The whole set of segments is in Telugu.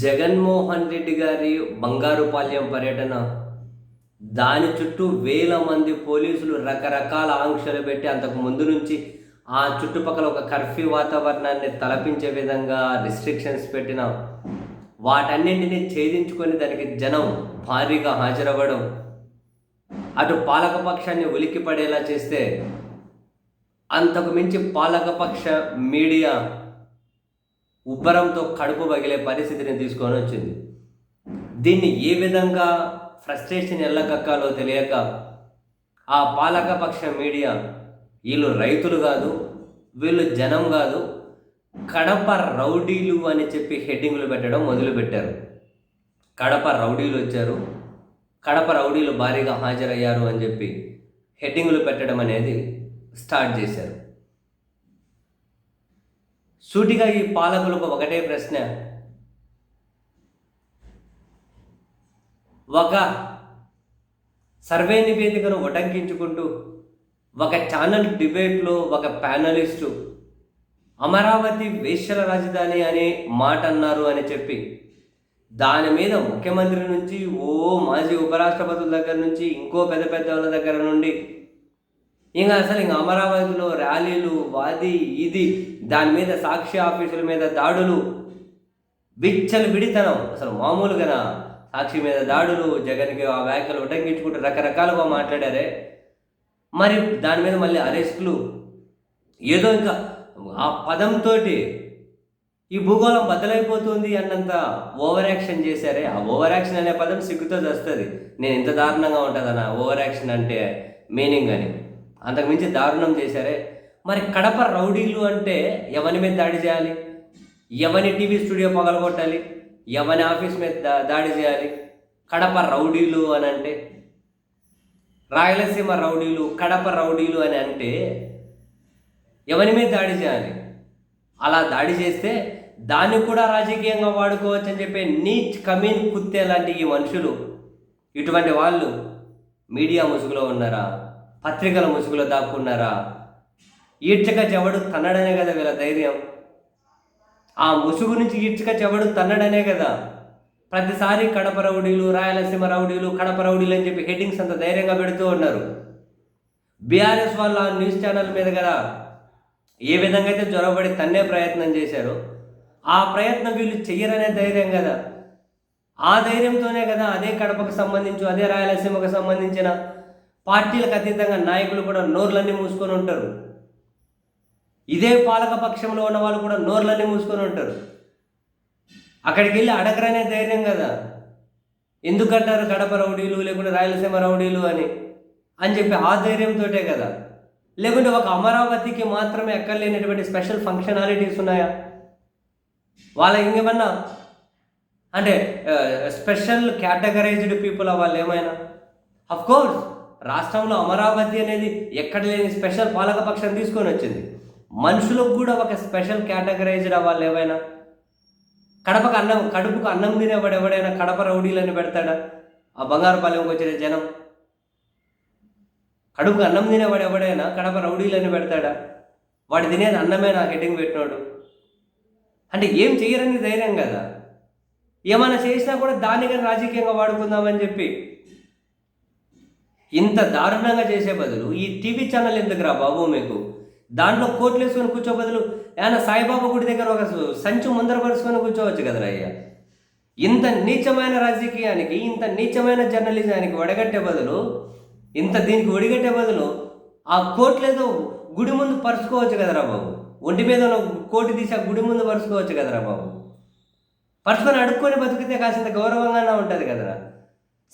జగన్మోహన్ రెడ్డి గారి బంగారుపాల్యం పర్యటన దాని చుట్టూ వేల మంది పోలీసులు రకరకాల ఆంక్షలు పెట్టి అంతకు ముందు నుంచి ఆ చుట్టుపక్కల ఒక కర్ఫ్యూ వాతావరణాన్ని తలపించే విధంగా రిస్ట్రిక్షన్స్ పెట్టిన వాటన్నింటినీ ఛేదించుకొని దానికి జనం భారీగా హాజరవ్వడం అటు పాలకపక్షాన్ని ఉలిక్కి పడేలా చేస్తే అంతకు మించి పాలకపక్ష మీడియా ఉబ్బరంతో కడుపు పగిలే పరిస్థితిని తీసుకొని వచ్చింది. దీన్ని ఏ విధంగా ఫ్రస్ట్రేషన్ ఎల్లగక్కాలో తెలియక ఆ పాలకపక్ష మీడియా వీళ్ళు రైతులు కాదు వీళ్ళు జనం కాదు కడప రౌడీలు అని చెప్పి హెడ్డింగ్లు పెట్టడం మొదలుపెట్టారు. కడప రౌడీలు వచ్చారు. కడప రౌడీలు భారీగా హాజరయ్యారు అని చెప్పి హెడ్డింగ్లు పెట్టడం అనేది స్టార్ట్ చేశారు. సూటిగా ఈ పాలకులకు ఒకటే ప్రశ్న. ఒక సర్వే నివేదికను ఉటంకించుకుంటూ ఒక ఛానల్ డిబేట్లో ఒక ప్యానలిస్టు అమరావతి వేశ్యల రాజధాని అనే మాట అన్నారు అని చెప్పి దాని మీద ముఖ్యమంత్రి నుంచి ఓ మాజీ ఉపరాష్ట్రపతుల దగ్గర నుంచి ఇంకో పెద్ద పెద్ద వాళ్ళ దగ్గర నుండి ఇంకా అసలు ఇంకా అమరావతిలో ర్యాలీలు వాది ఇది దాని మీద సాక్షి ఆఫీసుల మీద దాడులు విచ్చలు విడితనం. అసలు మామూలుగా సాక్షి మీద దాడులు జగన్కి ఆ వ్యాఖ్యలు ఉటంకించుకుంటూ రకరకాలుగా మాట్లాడారే. మరి దాని మీద మళ్ళీ అరెస్టులు ఏదో ఇంకా ఆ పదంతో ఈ భూగోళం బద్దలైపోతుంది అన్నంత ఓవర్ యాక్షన్ చేశారే. ఆ ఓవర్ యాక్షన్ అనే పదం సిగ్గుతో వస్తుంది నేను ఇంత దారుణంగా ఉంటుందన్న ఓవర్ యాక్షన్ అంటే మీనింగ్ అని. అంతకుమించి దారుణం చేశారే. మరి కడప రౌడీలు అంటే ఎవరి మీద దాడి చేయాలి? ఎవరి టీవీ స్టూడియో పగలగొట్టాలి? ఎవరి ఆఫీస్ మీద దా దాడి చేయాలి? కడప రౌడీలు అని అంటే? రాయలసీమ రౌడీలు కడప రౌడీలు అని అంటే ఎవరి మీద దాడి చేయాలి? అలా దాడి చేస్తే దాన్ని కూడా రాజకీయంగా వాడుకోవచ్చు అని చెప్పి నీచ్ కమీన్ కుత్తే లాంటి ఈ మనుషులు ఇటువంటి వాళ్ళు మీడియా ముసుగులో ఉన్నారా? పత్రికల ముసుగులో దాక్కున్నారా? ఈడ్చక చెవడు తన్నడనే కదా వీళ్ళ ధైర్యం. ఆ ముసుగు నుంచి ఈడ్చక చెవడు తన్నడనే కదా. ప్రతిసారి కడప రౌడీలు రాయలసీమ రౌడీలు కడప రౌడీలు అని చెప్పి హెడ్డింగ్స్ అంత ధైర్యంగా పెడుతూ ఉన్నారు. బీఆర్ఎస్ వాళ్ళ న్యూస్ ఛానల్ మీద కదా ఏ విధంగా అయితే జ్వరపడి తన్నే ప్రయత్నం చేశారో ఆ ప్రయత్నం వీళ్ళు చెయ్యరనే ధైర్యం కదా. ఆ ధైర్యంతోనే కదా అదే కడపకు సంబంధించి అదే రాయలసీమకు సంబంధించిన పార్టీలకు అతీతంగా నాయకులు కూడా నోర్లన్నీ మూసుకొని ఉంటారు. ఇదే పాలక పక్షంలో ఉన్న వాళ్ళు కూడా నోర్లన్నీ మూసుకొని ఉంటారు. అక్కడికి వెళ్ళి అడగరనే ధైర్యం కదా. ఎందుకంటారు కడప రౌడీలు లేకుంటే రాయలసీమ రౌడీలు అని? అని చెప్పి ఆ ధైర్యంతోటే కదా. లేకుంటే ఒక అమరావతికి మాత్రమే ఎక్కర్లేనటువంటి స్పెషల్ ఫంక్షనాలిటీస్ ఉన్నాయా? వాళ్ళ ఇంకేమన్నా? అంటే స్పెషల్ కేటగరైజ్డ్ పీపుల్ వాళ్ళు ఏమైనా? అఫ్ కోర్స్ రాష్ట్రంలో అమరావతి అనేది ఎక్కడ లేని స్పెషల్ పాలకపక్షం తీసుకొని వచ్చింది. మనుషులకు కూడా ఒక స్పెషల్ కేటగరైజ్డ్ వాళ్ళు ఏవైనా కడపకు అన్నం కడుపుకు అన్నం తినేవాడు ఎవడైనా కడప రౌడీలని పెడతాడా? ఆ బంగారుపాలెంకి వచ్చిన జనం. కడుపుకు అన్నం తినేవాడు ఎవడైనా కడప రౌడీలని పెడతాడా? వాడు తినేది అన్నమే నా హెడ్డింగ్ పెట్టినాడు. అంటే ఏం చేయరని ధైర్యం కదా. ఏమైనా చేసినా కూడా దాన్ని కానీ రాజకీయంగా వాడుకుందామని చెప్పి ఇంత దారుణంగా చేసే బదులు ఈ టీవీ ఛానల్ ఎందుకురా బాబు మీకు? దాంట్లో కోట్లు వేసుకొని కూర్చో బదులు ఆయన సాయిబాబా గుడి దగ్గర ఒక సంచు ముందర పరుచుకొని కూర్చోవచ్చు కదరా అయ్యా. ఇంత నీచమైన రాజకీయానికి ఇంత నీచమైన జర్నలిజానికి వడగట్టే బదులు ఇంత దీనికి ఒడిగట్టే బదులు ఆ కోట్లేదో గుడి ముందు పరుచుకోవచ్చు కదరా బాబు. ఒంటి మీద ఉన్న కోటి తీసి ఆ గుడి ముందు పరుచుకోవచ్చు కదరా బాబు. పరుచుకొని అడుక్కొని బతికితే కాసింత గౌరవంగానే ఉంటుంది కదరా.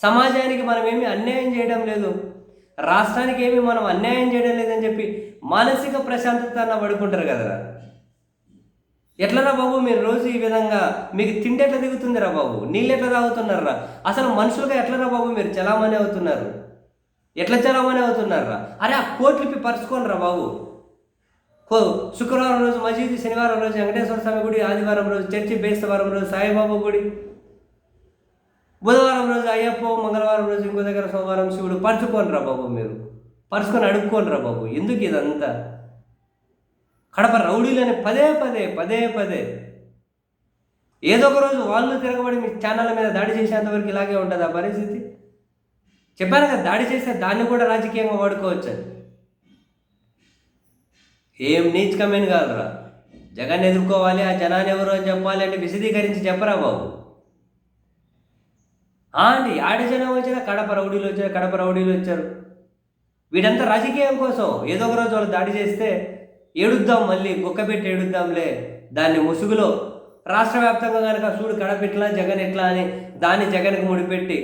సమాజానికి మనం ఏమి అన్యాయం చేయడం లేదు. రాష్ట్రానికి ఏమి మనం అన్యాయం చేయడం లేదని చెప్పి మానసిక ప్రశాంతత అన్న పడుకుంటారు కదరా ఎట్లరా బాబు మీరు రోజు ఈ విధంగా మీకు తిండి ఎట్లా దిగుతుందిరా బాబు? నీళ్ళు ఎట్లా తాగుతున్నారా అసలు మనుషులుగా ఎట్లరా బాబు మీరు చలామణి అవుతున్నారు? ఎట్లా చలామణి అవుతున్నారా అరే ఆ కోట్లిపి పరుచుకోనరా బాబు. కో శుక్రవారం రోజు మసీదు శనివారం రోజు వెంకటేశ్వర స్వామి గుడి ఆదివారం రోజు చర్చి బేస్తవారం రోజు సాయిబాబా గుడి. బుధవారం రోజు అయ్యప్ప మంగళవారం రోజు ఇంకో దగ్గర సోమవారం శివుడు పరుచుకోనరా బాబు మీరు? పరుచుకొని అడుక్కోనరా బాబు? ఎందుకు ఇదంతా? కడప రౌడీలని పదే పదే పదే పదే. ఏదో ఒక రోజు వాళ్ళు తిరగబడి మీ ఛానళ్ళ మీద దాడి చేసేంత వరకు ఇలాగే ఉంటుంది ఆ పరిస్థితి? చెప్పాను కదా దాడి చేస్తే దాన్ని కూడా రాజకీయంగా వాడుకోవచ్చు అని. ఏం నీచకమైన కాదురా. జగన్ ఎదుర్కోవాలి ఆ జనాన్ని ఎవరో చెప్పాలి అంటే విశదీకరించి చెప్పరా బాబు? అండి ఆడ జనం వచ్చినా కడప రౌడీలు వచ్చారు కడప రౌడీలు వచ్చారు. వీడంతా రాజకీయం కోసం ఏదో ఒక రోజు వాళ్ళు దాడి చేస్తే ఏడుద్దాం మళ్ళీ కుక్కపెట్టి ఏడుద్దాంలే. దాన్ని ముసుగులో రాష్ట్ర వ్యాప్తంగా కనుక చూడు కడపెట్లా జగన్ ఎట్లా అని దాన్ని జగన్కి ముడిపెట్టి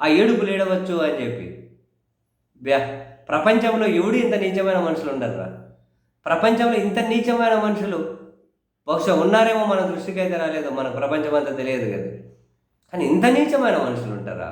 ఆ ఏడుపు లేడవచ్చు అని చెప్పి. బ్యా ప్రపంచంలో ఎవడు ఇంత నీచమైన మనుషులు ఉండరురా ప్రపంచంలో ఇంత నీచమైన మనుషులు. బహుశా ఉన్నారేమో మన దృష్టికి అయితే రాలేదు మన ప్రపంచం అంతా తెలియదు కదా. కానీ ఇంత నీచమైన మనుషులు ఉంటారా?